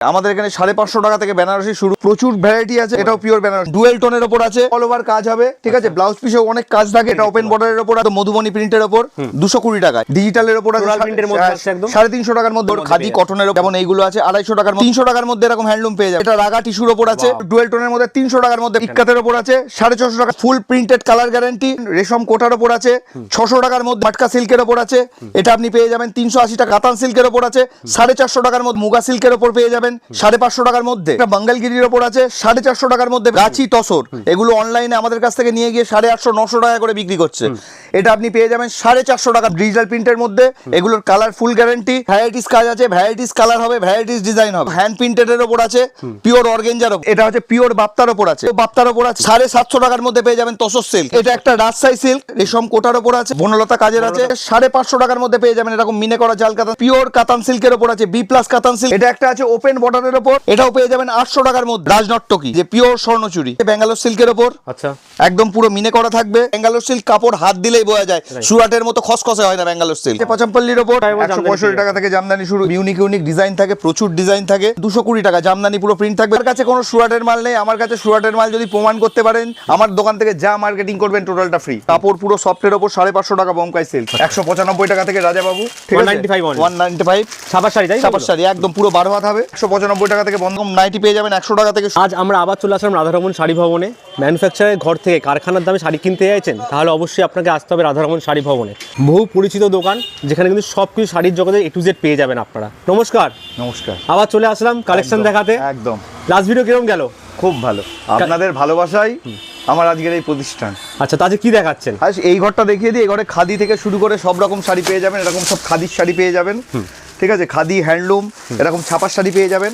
আমাদের এখানে সাড়ে পাঁচশো টাকা থেকে বেনারসি শুরু। প্রচুর ভ্যারাইটি আছে এটাও পিওর বেনারসি। ডুয়েল টোনের ওপর আছে অল ওভার কাজ হবে ঠিক আছে? ব্লাউজ পিসেও অনেক কাজ থাকে এটা ওপেন বর্ডারের ওপর আছে মধুবনী প্রিন্টের ওপর দুশো কুড়ি টাকা ডিজিটালের ওপর সাড়ে- তিনশো টাকার মধ্যে খাদি কটনের যেমন এইগুলো আছে আড়াইশো টাকার তিনশো টাকার মধ্যে এরকম হ্যান্ডলুম পেয়ে যাবে। এটা রাগা টিস্যুর ওপর আছে ডুয়েল টোনের মধ্যে তিনশো টাকার মধ্যে ইক্কাতের ওপর আছে সাড়ে ছশো টাকা ফুল প্রিন্টেড কালার গ্যারান্টি রেশম কোটার ওপর আছে ছশো টাকার মধ্যে মাটকা সিল্কের ওপর আছে এটা আপনি পেয়ে যাবেন তিনশো আশি টাকা কাতান সিল্কের ওপর আছে সাড়ে চারশো টাকার মধ্যে মুগা সিল্কের ওপর পেয়ে যাবেন। সাড়ে পাঁচশো টাকার মধ্যে। বাঙ্গালগিরির ওপর আছে সাড়ে চারশো টাকার মধ্যে গাছি তসর। এগুলো অনলাইনে আমাদের কাছ থেকে নিয়ে গিয়ে সাড়ে আটশো নশো টাকা করে বিক্রি করছে। এটা আপনি পেয়ে যাবেন সাড়ে চারশো টাকা ডিজিটাল প্রিন্টের মধ্যে। এগুলোর কালার ফুল গ্যারান্টি ভ্যারাইটিস কাজ আছে ভ্যারাইটিস কালার হবে ভ্যারাইটিস ডিজাইন হবে। হ্যান্ড প্রিন্টেড এর ওপর আছে পিওর অর্গেঞ্জার এটা হচ্ছে পিওর বাপ্তার ওপর আছে। বাপ্তার ওপর আছে সাড়ে সাতশো টাকার মধ্যে পেয়ে যাবেন তসর সিল্ক এটা একটা রাজশাহী সিল্ক রেশম কোটার ওপর আছে। বনলতা কাজের আছে। সাড়ে পাঁচশো টাকার মধ্যে পেয়ে যাবেন এরকম মিনে করা জাল কাতান। পিওর কাতান সিল্কের ওপর আছে বি প্লাস কাতান সিল্ক এটা একটা আছে ওপেন বর্ডারের ওপর এটাও পেয়ে যাবেন আটশো টাকার মধ্যে। রাজনট্টকি যে পিওর স্বর্ণচুরি ব্যাঙ্গালোর সিল্কের ওপর। আচ্ছা। একদম পুরো মিনে করা থাকবে। ব্যাঙ্গালোর সিল্ক কাপড় হাত দিলেই বোঝা যায়। সুরাটের মতো খসখসে হয় না ব্যাঙ্গালোর সিল্ক পচাম্পল্লির ওপর একশো পঁয়ষট্টি টাকা থেকে জামদানি শুরু। ইউনিক ইউনিক ডিজাইন থাকে প্রচুর ডিজাইন থাকে। দুশো কুড়ি টাকা জামদানি পুরো প্রিন্ট থাকবে। আমার কাছে কোনো সুরাটের মাল নেই। আমার কাছে সুরাটের মাল যদি প্রমাণ করতে পারেন আমার দোকান থেকে যা মার্কেটিং করবেন টোটালটা ফ্রি কাপড় পুরো সফটের ওপর সাড়ে পাঁচশো টাকা বমকাই সিল্ক একশো পঁচানব্বই টাকা থেকে Rajababu. 195 only। One ninety five সাবার শাড়ি তাই তো? শাড়ি একদম পুরো বারো হাত হবে। একশো পঁচানব্বই টাকা থেকে বন্ধ। নাইটি পেয়ে যাবেন একশো টাকা থেকে আজ আমরা আবার চলে আসলাম রাধারমন শাড়ি ভবনে। ম্যানুফ্যাকচারের ঘর থেকে কারখানার দামে শাড়ি কিনতে চাইছেন তাহলে অবশ্যই আপনাকে আসতে হবে রাধারমন শাড়ি ভবনে। বহু পরিচিত দোকান যেখানে কিন্তু সব কিছু শাড়ির জগতে এ টু জেড পেয়ে যাবেন আপনারা। নমস্কার। নমস্কার। আবার চলে আসলাম কালেকশন দেখাতে। একদম। লাস্ট ভিডিও কিরম গেল? খুব ভালো। আপনাদের ভালোবাসাই আমার আজকের এই প্রতিষ্ঠান। আচ্ছা তাতে কি দেখাচ্ছেন? এই ঘরটা দেখিয়ে দিই এই ঘরে খাদি থেকে শুরু করে সব রকম শাড়ি পেয়ে যাবেন এরকম সব খাদির শাড়ি পেয়ে যাবেন। ঠিক আছে? খাদি, হ্যান্ডলুম, এরকম ছাপার শাড়ি পেয়ে যাবেন।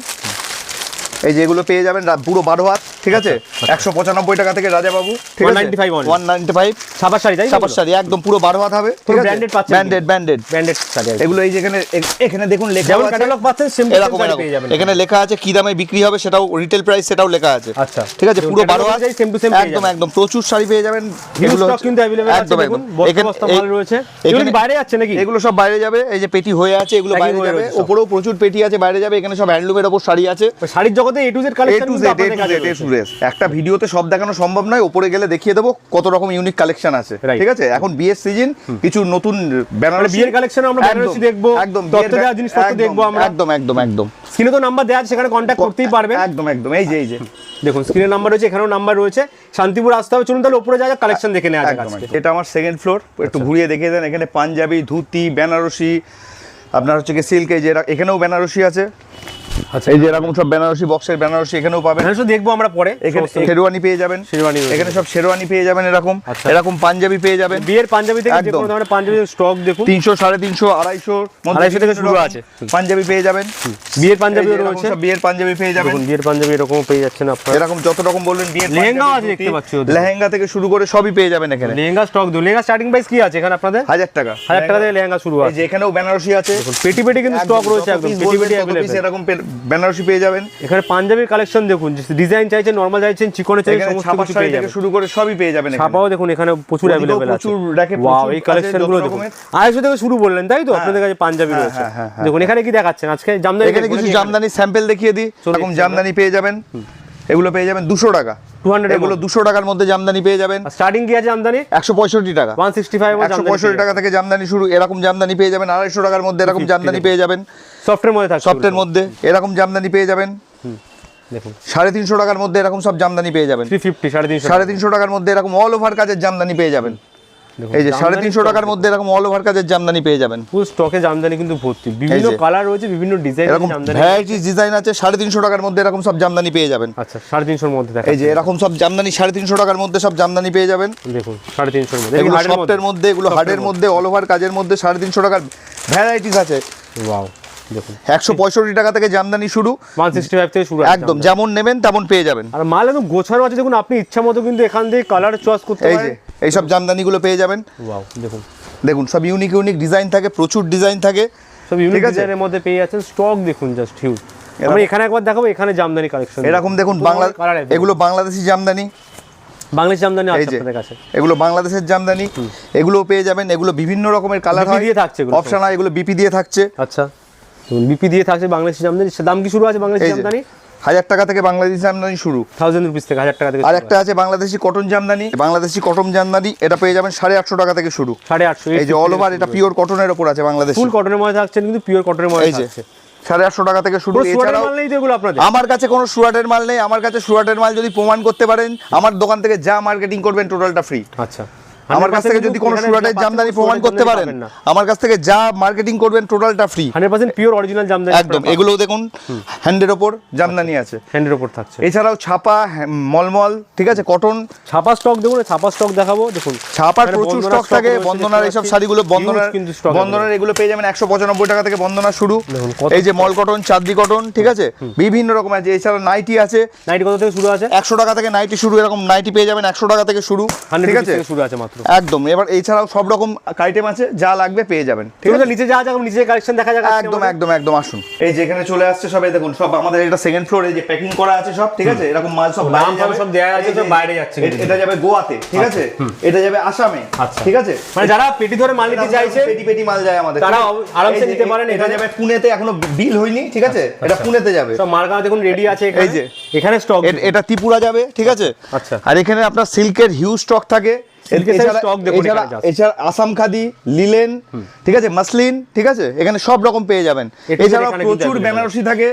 এই যে এগুলো পেয়ে যাবেন পুরো বারো হাত। ঠিক আছে? একশো পঁচানব্বই টাকা থেকে রাজাবাবু ঠিক আছে? 195 only। One ninety five. সাবার শাড়ি তাই ছাপার শাড়ি একদম পুরো বারো হাত হবে ঠিক আছে? ব্র্যান্ডেড ব্র্যান্ডেড ব্র্যান্ডেড শাড়ি এগুলো এই যেখানে এখানে দেখুন লেখা যেমন ক্যাটালগ পাচ্ছেন সেম এরকম এরকম পেয়ে যাবেন। এখানে লেখা আছে কি দামে বিক্রি হবে সেটাও রিটেল প্রাইস সেটাও লেখা আছে। আচ্ছা। ঠিক আছে? পুরো বারো হাত সেম টু সেম একদম একদম। প্রচুর শাড়ি পেয়ে যাবেন। এগুলো স্টক কিন্তু অ্যাভেলেবল একদম একদম। এখানে- মাল রয়েছে। এগুলো বাইরে যাচ্ছে নাকি? এগুলো সব বাইরে যাবে এই যে পেটি হয়ে আছে এগুলো বাইরে যাবে। ওপরেও প্রচুর পেটি আছে বাইরে যাবে এখানে সব হ্যান্ডলুমের ওপর শাড়ি আছে। শাড়ির জগতে A to Z collection A to Z Z একটা ভিডিওতে সব দেখানো সম্ভব নয় উপরে গেলে দেখিয়ে দেবো কত রকম ইউনিক কালেকশন আছে। ঠিক আছে? এখন বিয়ের সিজন কিছু নতুন মানে বেনারসি বিয়ের কালেকশনে আমরা বেনারসি দেখব একদম তত্ত্ব দেওয়া জিনিসপত্র দেখব আমরা। একদম একদম একদম। স্ক্রিনে তো নাম্বার দেওয়া আছে সেখানে কন্ট্যাক্ট করতেই পারবে। একদম একদম এই যে এই যে। দেখুন স্ক্রিনে নাম্বার রয়েছে এখানেও নাম্বার রয়েছে। শান্তিপুর আসতে হবে চলুন তাহলে উপরে যা যা কালেকশন দেখে নেওয়া যাক এটা আমার সেকেন্ড ফ্লোর একটু ঘুরিয়ে দেখিয়ে দেন। এখানে পাঞ্জাবি ধুতি বেনারসি আপনার হচ্ছে কি সিল্ক এই যে এখানেও বেনারসি আছে। আচ্ছা এই যে এরকম সব বেনারসি বক্সের বেনারসি এখানেও পাবেন। শুধু দেখব আমরা পরে এখানে শেরওয়ানি পেয়ে যাবেন। শেরওয়ানি এখানে সব শেরওয়ানি পেয়ে যাবেন এরকম। আচ্ছা। এরকম পাঞ্জাবি পেয়ে যাবেন। বিয়ের পাঞ্জাবি থেকে যে কোনো ধরনের পাঞ্জাবি স্টক দেখুন। তিনশো সাড়ে তিনশো আড়াইশো আড়াইশো থেকে শুরু আছে। পাঞ্জাবি পেয়ে যাবেন। বিয়ের এরকম রয়েছে। সব বিয়ের পাঞ্জাবি পেয়ে যাবেন। দেখুন বিয়ের পাঞ্জাবি এরকম পেয়ে যাচ্ছেন আপনারা। এরকম যত রকম বলবেন বিয়ের লেহেঙ্গা আছে দেখতে পাচ্ছি। লেহেঙ্গা থেকে শুরু করে সবই পেয়ে যাবেন এখানে। লেহেঙ্গা স্টক দেখুন। লেহেঙ্গা স্টার্টিং প্রাইস কি আছে এখানে আপনাদের? হাজার টাকা। হাজার টাকা থেকে লেহেঙ্গা শুরু আছে এই যে এখানেও বেনারসি আছে। দেখুন পেটি পেটি কিন্তু স্টক রয়েছে একদম। পেটি পেটি অ্যাভেলেবেল এরকম বেনারসি পেয়ে যাবেন। এখানে পাঞ্জাবির কালেকশন দেখুন ডিজাইন চাইছেন নর্মাল চাইছেন চিকনে চাইছেন সমস্ত কিছু পেয়ে যাবেন। শুরু করে সবই পেয়ে যাবেন এখানে। ছাপাও দেখুন এখানে প্রচুর अवेलेबल আছে। প্রচুর rack-এ ওয়াও এই আছে, কালেকশনগুলো দেখুন। রকমের। আড়াইশো থেকে শুরু বললেন তাই তো? আপনাদের কাছে পাঞ্জাবি হ্যাঁ, রয়েছে। হ্যাঁ, হ্যাঁ, হ্যাঁ। দেখুন এখানে কি দেখাচ্ছেন? আজকে জামদানি এখানে কিছু জামদানি স্যাম্পল দেখিয়ে দিই। এরকম জামদানি পেয়ে যাবেন। এগুলো পেয়ে যাবেন দুশো টাকা। 200 হান্ড্রেড এগুলো। দুশো টাকার মধ্যে জামদানি পেয়ে যাবেন। স্টার্টিং কি আছে জামদানি? একশো পঁয়ষট্টি টাকা। ওয়ান সিক্সটি ফাইভ একশো পঁয়ষট্টি টাকা থেকে জামদানি শুরু এরকম জামদানি পেয়ে যাবেন। আড়াইশো টাকার মধ্যে এরকম জামদানি পেয়ে যাবেন। সফটের মধ্যে সফটের মধ্যে এরকম জামদানি পেয়ে যাবেন। দেখুন। সাড়ে তিনশো টাকার মধ্যে এরকম সব জামদানি পেয়ে যাবেন। সাড়ে তিনশো টাকার মধ্যে এরকম অল ওভার কাজের জামদানি পেয়ে যাবেন। এই যে সাড়ে তিনশো টাকার মধ্যে এরকম অল ওভার কাজের জামদানি পেয়ে যাবেন। ফুল স্টকে জামদানি কিন্তু ভর্তি। বিভিন্ন কালার রয়েছে বিভিন্ন ডিজাইন এরকম ভ্যারাইটিস ডিজাইন আছে সাড়ে তিনশো টাকার মধ্যে এরকম সব জামদানি পেয়ে যাবেন। আচ্ছা সাড়ে তিনশোর মধ্যে দেখা এই যে এরকম সব জামদানি সাড়ে তিনশো টাকার মধ্যে সব জামদানি পেয়ে যাবেন। দেখুন সাড়ে তিনশোর মধ্যে। এগুলো সফটের মধ্যে। এগুলো হার্ডের মধ্যে। অল ওভার কাজের মধ্যে সাড়ে তিনশো টাকার ভ্যারাইটিস আছে। ওয়াও দেখুন। একশো পঁয়ষট্টি টাকা থেকে জামদানি শুরু। ওয়ান সিক্সটি ফাইভ থেকে শুরু একদম। যেমন নেবেন তেমন পেয়ে যাবেন। আর মাল একদম গোছানো আছে দেখুন আপনি ইচ্ছা মতো কিন্তু এখান থেকে কালার চয়েস করতে এই যে এইসব জামদানিগুলো পেয়ে যাবেন। ওয়াও দেখুন। দেখুন সব ইউনিক ইউনিক ডিজাইন থাকে প্রচুর ডিজাইন থাকে। সব ইউনিক ডিজাইনের মধ্যে পেয়ে যাচ্ছেন স্টক দেখুন জাস্ট হিউজ এখানে একবার দেখাবো এখানে জামদানি কালেকশন এরকম দেখুন বাংলা এগুলো বাংলাদেশি জামদানি। বাংলাদেশ জামদানি আছে আপনাদের কাছে। এগুলো বাংলাদেশের জামদানি। এগুলো পেয়ে যাবেন এগুলো বিভিন্ন রকমের কালার হয়। দিয়ে থাকছে অপশন হয় এগুলো বিপি দিয়ে থাকছে। আচ্ছা। বিপি দিয়ে থাকছে বাংলাদেশি জামদানি। দাম কি শুরু আছে বাংলাদেশি জামদানি? হাজার টাকা থেকে বাংলাদেশি জামদানি শুরু। থাউজেন্ড রুপিস থেকে হাজার টাকা থেকে আর একটা আছে বাংলাদেশি কটন জামদানি। বাংলাদেশি কটন জামদানি এটা পেয়ে যাবেন সাড়ে আটশো টাকা থেকে শুরু। সাড়ে আটশো এই যে অল ওভার এটা পিওর কটনের ওপর আছে বাংলাদেশি। ফুল কটনের মধ্যে থাকছে কিন্তু পিওর কটনের মধ্যে থাকছে। সাড়ে আটশো টাকা থেকে শুরু। এছাড়াও আমার কাছে কোনো সুরাটের মাল নেই। আমার কাছে সুরাটের মাল যদি প্রমাণ করতে পারেন আমার দোকান থেকে যা মার্কেটিং করবেন টোটালটা ফ্রি আচ্ছা। আমার কাছ থেকে যদি কোনো সুরাটের জামদানি প্রমাণ করতে পারেন আমার কাছ থেকে যা মার্কেটিং করবেন টোটালটা free hundred percent pure original jamdani একদম এগুলো দেখুন হ্যান্ডের ওপর জামদানি আছে। হ্যান্ডের উপর থাকছে। এছাড়াও ছাপা হ্যাঁ, মলমল ঠিক আছে কটন ছাপা স্টক দেখুন ছাপা স্টক দেখাবো দেখুন। ছাপার প্রচুর স্টক থাকে বন্দনার এইসব শাড়িগুলো বন্দনার কিন্তু stock বন্দনার এগুলো পেয়ে যাবেন একশো পঁচানব্বই টাকা থেকে বন্দনা শুরু। এই যে মল কটন চাঁদনি কটন ঠিক আছে? বিভিন্ন রকম আছে এছাড়া নাইটি আছে। নাইটি কত থেকে শুরু আছে? একশো টাকা থেকে নাইটি শুরু এরকম নাইটি পেয়ে যাবেন একশো টাকা থেকে শুরু ঠিক আছে? শুরু আছে মাত্র। একদম। এবার এছাড়াও সব রকম আইটেম আছে যা লাগবে পেয়ে যাবেন। ঠিক আছে? নিচে যা যাক নিচে কালেকশন দেখা যাক একদম একদম একদম আসুন। এই যে এখানে চলে আসছে সবাই দেখুন সব আমাদের এটা সেকেন্ড ফ্লোরে যে প্যাকিং করা আছে সব ঠিক আছে? এরকম মাল সব নাম যাবে। সব দেয়া আছে, সব বাইরে যাচ্ছে এটা যাবে গোয়াতে ঠিক আছে? এটা যাবে আসামে আচ্ছা। ঠিক আছে? মানে যারা পেটি ধরে মাল নিতে চাইছে পেটি পেটি মাল যায় আমাদের তারা আরামসে নিতে পারেন এটা যাবে পুনেতে এখনও বিল হয়নি ঠিক আছে? এটা পুনেতে যাবে। সব মার্কা দেখুন রেডি আছে এখানে। এই যে। এখানে স্টক এটা ত্রিপুরা যাবে ঠিক আছে? আচ্ছা। আর এখানে আপনার সিল্কের হিউজ স্টক থাকে। এছাড়া- আসাম খাদি লিলেন ঠিক আছে মাসলিন ঠিক আছে এখানে সব রকম পেয়ে যাবেন। এছাড়াও প্রচুর বেনারসি থাকে।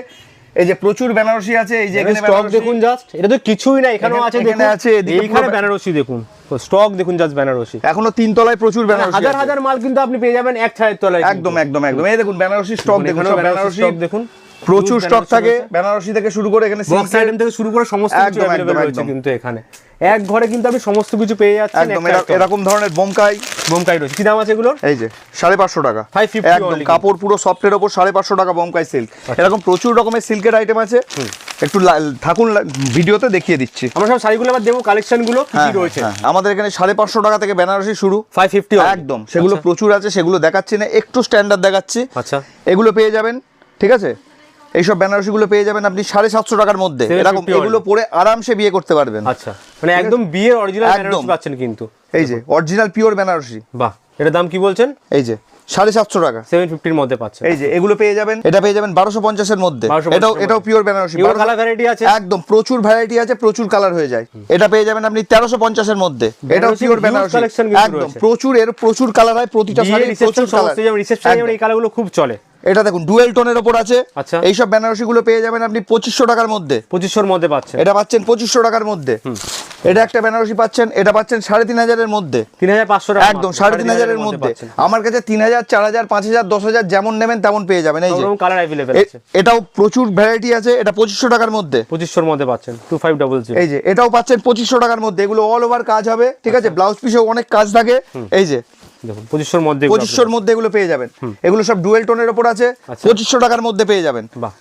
এই যে প্রচুর বেনারসি আছে এই যে এখানে স্টক বেনারসি- দেখুন জাস্ট এটা তো কিছুই না এখানেও আছে দেখুন। আছে, এইখানে বেনারসি দেখুন। স্টক দেখুন জাস্ট বেনারসি। এখনও তিন তলায় প্রচুর বেনারসি হাজার হাজার মাল কিন্তু আপনি পেয়ে যাবেন এক ছায়ের তলায় একদম একদম একদম। এই দেখুন বেনারসি স্টক দেখুন, বেনারসি দেখুন। প্রচুর স্টক থাকে। বেনারসি থেকে শুরু করে এখানে বক্স আইটেম থেকে শুরু করে সমস্ত কিছু একদম, রয়েছে কিন্তু এখানে। এক ঘরে কিন্তু আপনি সমস্ত কিছু পেয়ে যাচ্ছেন একদম এরকম ধরনের বোমকাই। বোমকাই রয়েছে। কি দাম আছে এগুলোর? এই যে সাড়ে পাঁচশো টাকা। 550 একদম কাপড় পুরো সফটের ওপর সাড়ে পাঁচশো টাকা বোমকাই সিল্ক এরকম প্রচুর রকমের সিল্কের আইটেম আছে। একটু থাকুন ভিডিওতে দেখিয়ে দিচ্ছি। আমরা সব শাড়িগুলো আবার দেবো কালেকশনগুলো কি কি হ্যাঁ, রয়েছে? হ্যাঁ, আমাদের এখানে সাড়ে পাঁচশো টাকা থেকে বেনারসি শুরু। ফাইভ ফিফটি একদম সেগুলো প্রচুর আছে সেগুলো দেখাচ্ছি না একটু স্ট্যান্ডার্ড দেখাচ্ছি। আচ্ছা। এগুলো পেয়ে যাবেন ঠিক আছে? এইসব বেনারসিগুলো পেয়ে যাবেন আপনি সাড়ে সাতশো টাকার মধ্যে। 750 এরকম এগুলো পরে আরামসে বিয়ে করতে পারবেন। আচ্ছা মানে একদম বিয়ের অরিজিনাল একদম। পাচ্ছেন কিন্তু। এই যে অরিজিনাল পিওর বেনারসি। বাহ এটার দাম কি বলছেন? এই যে সাড়ে সাতশো টাকা। সেভেন ফিফটির মধ্যে পাচ্ছেন। এই যে এগুলো পেয়ে যাবেন? এটা পেয়ে যাবেন বারোশো পঞ্চাশের মধ্যে। এটাও এর এটাও মধ্যে। পিওর বেনারসি এগুলো 1200 কালার ভ্যারাইটি আছে? একদম প্রচুর ভ্যারাইটি আছে প্রচুর কালার হয়ে যায়। এটা পেয়ে যাবেন আপনি তেরোশো পঞ্চাশের মধ্যে। এটাও পিওর বেনারসি একদম প্রচুর এর প্রচুর কালার হয় প্রতিটা বিয়ে শাড়ি প্রচুর কালার রিসেপশন এই কালারগুলো খুব চলে। এটা দেখুন ডুয়েল টোনের ওপর আছে। আচ্ছা। এইসব বেনারসি গুলো পেয়ে যাবেন আপনি পঁচিশশো টাকার মধ্যে। পঁচিশশোর মধ্যে পাচ্ছেন। এটা পাচ্ছেন পঁচিশশো টাকার মধ্যে। এটা একটা বেনারসি পাচ্ছেন এটা পাচ্ছেন সাড়ে তিন হাজারের মধ্যে। তিন হাজার পাঁচশো টাকা একদম সাড়ে তিন হাজারের মধ্যে আমার কাছে তিন হাজার চার হাজার পাঁচ হাজার দশ হাজার যেমন নেবেন তেমন পেয়ে যাবেন এই যে। কালার অ্যাভেলেবেল আছে। এটাও প্রচুর ভ্যারাইটি আছে এটা পঁচিশশো টাকার মধ্যে। পঁচিশশোর মধ্যে পাচ্ছেন টু ফাইভ ডাবল জিরো এই যে এটাও পাচ্ছেন পঁচিশশো টাকার মধ্যে এগুলো অল ওভার কাজ হবে ঠিক আছে? ব্লাউজ পিসেও অনেক কাজ থাকে এই যে। দেখুন পঁচিশশোর মধ্যে পঁচিশশোর মধ্যে এগুলো পেয়ে যাবেন। এগুলো সব ডুয়েল টোনের ওপর আছে আচ্ছা। পঁচিশশো টাকার মধ্যে পেয়ে যাবেন। বাহ।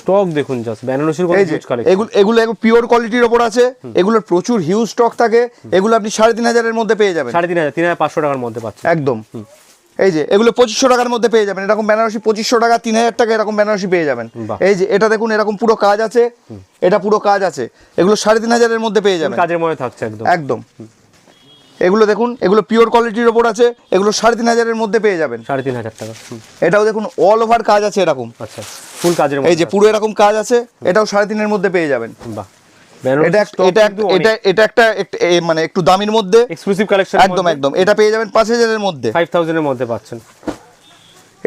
স্টক দেখুন জাস্ট বেনারসির কত এই যে হিউজ কালেকশন এগুলো এগুলো পিওর কোয়ালিটির ওপর আছে এগুলোর প্রচুর হিউজ স্টক থাকে এগুলো আপনি সাড়ে তিন হাজারের মধ্যে পেয়ে যাবেন। সাড়ে তিন হাজার তিন হাজার পাঁচশো টাকার মধ্যে পাচ্ছেন। একদম। এই যে এগুলো পঁচিশশো টাকার মধ্যে পেয়ে যাবেন এরকম বেনারসি পঁচিশশো টাকা তিন হাজার টাকা এরকম বেনারসি পেয়ে যাবেন। এই যে এটা দেখুন এরকম পুরো কাজ আছে এটা পুরো কাজ আছে এগুলো সাড়ে তিন হাজারের মধ্যে পেয়ে যাবেন। কাজের মধ্যে থাকছে একদম। একদম। এগুলো দেখুন এগুলো পিওর কোয়ালিটির ওপর আছে এগুলো সাড়ে তিন হাজারের মধ্যে পেয়ে যাবেন। সাড়ে তিন হাজার টাকা এটাও দেখুন অল ওভার কাজ আছে এরকম। আচ্ছা। ফুল কাজের এই যে পুরো এরকম কাজ আছে এটাও সাড়ে তিনের মধ্যে পেয়ে যাবেন। বাহ। এটা এটা এটা এটা একটা মানে একটু দামির মধ্যে এক্সক্লুসিভ কালেকশন একদম একদম। এটা পেয়ে যাবেন পাঁচ হাজারের মধ্যে। ফাইভ থাউজেন্ডের মধ্যে পাচ্ছেন।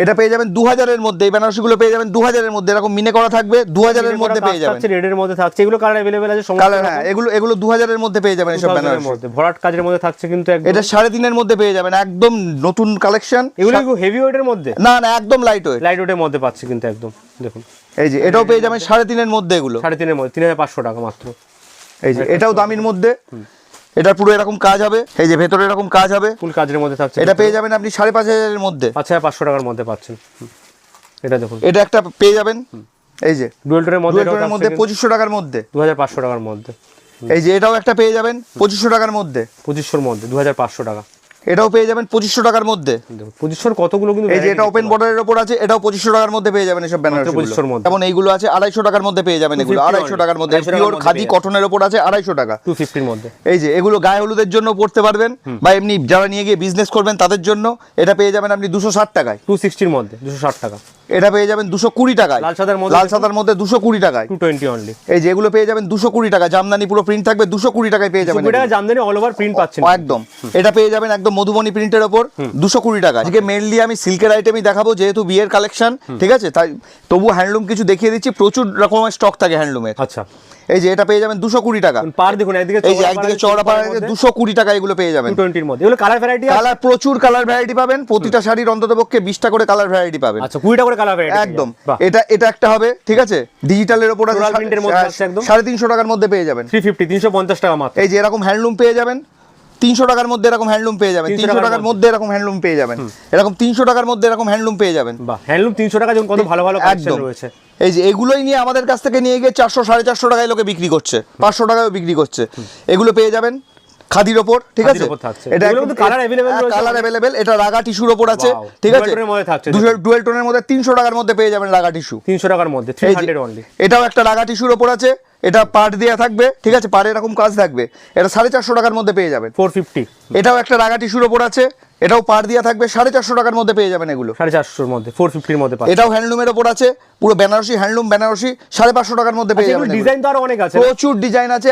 এটা পেয়ে যাবেন দু হাজারের মধ্যে এই বেনারসিগুলো পেয়ে যাবেন দু হাজারের মধ্যে এরকম মিনে করা থাকবে দু হাজারের মধ্যে পেয়ে যাবেন। রেডের মধ্যে থাকছে এগুলো কালার অ্যাভেলেবেল আছে কালার হ্যাঁ এগুলো এগুলো দু হাজারের মধ্যে পেয়ে যাবেন এসব 2000 এর মধ্যে ভরাট কাজের মধ্যে থাকছে কিন্তু একদম এটা সাড়ে তিনের মধ্যে পেয়ে যাবেন একদম নতুন কালেকশন এগুলো হেভি ওয়েটের মধ্যে? না না একদম লাইট ওয়েট লাইট ওয়েটের মধ্যে পাচ্ছে কিন্তু একদম দেখুন। এই যে এটাও পেয়ে যাবেন সাড়ে তিনের মধ্যে এগুলো। সাড়ে তিনের মধ্যে তিন হাজার পাঁচশো টাকা মাত্র। এই যে এটাও দামির মধ্যে। এটা পুরো এরকম কাজ হবে। এই যে ভেতরে এরকম কাজ হবে। ফুল কাজের মধ্যে থাকছে এটা পেয়ে যাবেন আপনি সাড়ে পাঁচ হাজারের মধ্যে। পাঁচ হাজার পাঁচশো টাকার মধ্যে পাচ্ছেন। এটা দেখুন। এটা একটা পেয়ে যাবেন। এই যে ডুয়েলটোনের মধ্যে ডুয়েটের মধ্যে পঁচিশশো টাকার মধ্যে। দু হাজার পাঁচশো টাকার মধ্যে। এই যে এটাও একটা পেয়ে যাবেন পঁচিশশো টাকার মধ্যে। পঁচিশশোর মধ্যে দু হাজার পাঁচশো টাকা। এটাও পেয়ে যাবেন পঁচিশশো টাকার মধ্যে। পঁচিশশোর কতগুলো কিন্তু এই যে এটা ওপেন বর্ডারের ওপর আছে এটাও পঁচিশশো টাকার মধ্যে পেয়ে যাবেন এসব ব্যানার পঁচিশশোর মধ্যে। যেমন এইগুলো আছে আড়াইশো টাকার মধ্যে পেয়ে যাবেন এগুলো। আড়াইশো টাকার মধ্যে 250 পিওর খাদি কটনের ওপর আছে আড়াইশো টাকা। টু ফিফটির মধ্যে। এই যে এগুলো গায়ে হলুদের জন্য পড়তে পারবেন বা এমনি যারা নিয়ে গিয়ে বিজনেস করবেন তাদের জন্য এটা পেয়ে যাবেন আপনি দুশো ষাট টাকায়। টু সিক্সটির মধ্যে দুশো ষাট টাকা। এটা পেয়ে যাবেন দুশো কুড়ি টাকায়। লাল সাদার মধ্যে লাল সাদার মধ্যে দুশো কুড়ি টাকায়। টু টোয়েন্টি অনলি এই যেগুলো পেয়ে যাবেন দুশো কুড়ি টাকা জামদানি পুরো প্রিন্ট থাকবে দুশো কুড়ি টাকায় পেয়ে যাবেন জামদানি অল ওভার প্রিন্ট পাচ্ছেন। একদম। এটা পেয়ে যাবেন একদম মধুবনী প্রিন্টের ওপর দুশো কুড়ি টাকা আজকে মেনলি আমি সিল্কের আইটেমই দেখাবো যেহেতু বিয়ের কালেকশন ঠিক আছে? তাই তবু হ্যান্ডলুম কিছু দেখিয়ে দিচ্ছি। প্রচুর রকমের স্টক থাকে হ্যান্ডলুমের আচ্ছা। এই যে এটা পেয়ে যাবেন দুশো কুড়ি টাকা। পার দেখুন একদিকে এই যে একদিকে চওড়া পাড়া দুশো কুড়ি টাকা এগুলো পেয়ে যাবেন। টোয়েন্টির মধ্যে। এগুলো কালার ভ্যারাইটি কালার প্রচুর কালার ভ্যারাইটি পাবেন। প্রতিটা শাড়ির অন্তত পক্ষে বিশটা করে কালার ভ্যারাইটি পাবেন। আচ্ছা কুড়িটা করে কালার ভ্যারাইটি একদম। এটা এটা একটা হবে ঠিক আছে? ডিজিটালের ওপর। সাড়ে তিনশো টাকার মধ্যে পেয়ে যাবেন। থ্রি ফিফটি তিনশো পঞ্চাশ টাকা মাত্র। এই যে এরকম হ্যান্ডলুম পেয়ে যাবেন। তিনশো টাকার মধ্যে এরকম হ্যান্ডলুম পেয়ে যাবেন। তিনশো টাকার মধ্যে। এরকম হ্যান্ডলুম পেয়ে যাবেন। এরকম তিনশো টাকার মধ্যে এরকম হ্যান্ডলুম পেয়ে যাবেন। হ্যান্ডলুম তিনশো টাকা যেমন কত ভালো ভালো একদম। রয়েছে। এই যে এগুলোই নিয়ে আমাদের কাছ থেকে নিয়ে গিয়ে চারশো সাড়ে চারশো টাকায় লোকে বিক্রি করছে। পাঁচশো টাকায় বিক্রি করছে। এগুলো পেয়ে যাবেন খাদির ওপর ঠিক আছে। এগুলোর মধ্যে রয়েছে? কালার অ্যাভেলেবেল এটা রাগা টিস্যুর ওপর আছে ঠিক আছে? ডুয়েল টোনের মধ্যে তিনশো টাকার মধ্যে পেয়ে যাবেন রাগা টিস্যু তিনশো টাকার মধ্যে থ্রি এই যে, হান্ড্রেড অনলি এটাও একটা রাগা টিস্যুর ওপর আছে এটা পাট দেওয়া থাকবে ঠিক আছে? পাড়ে এরকম কাজ থাকবে। এটা সাড়ে চারশো টাকার মধ্যে পেয়ে যাবেন। ফোর ফিফটি এটাও একটা রাগা টিস্যুর ওপর আছে এটাও পার দেওয়া থাকবে সাড়ে চারশো টাকার মধ্যে পেয়ে যাবেন এগুলো। সাড়ে চারশোর মধ্যে ফোর ফিফটির মধ্যে এটাও হ্যান্ডলুমের ওপর আছে পুরো বেনারসি হ্যান্ডলুম বেনারসি সাড়ে পাঁচশো টাকার মধ্যে পেয়ে যাবেন ডিজাইন তো আরও অনেক আছে প্রচুর ডিজাইন আছে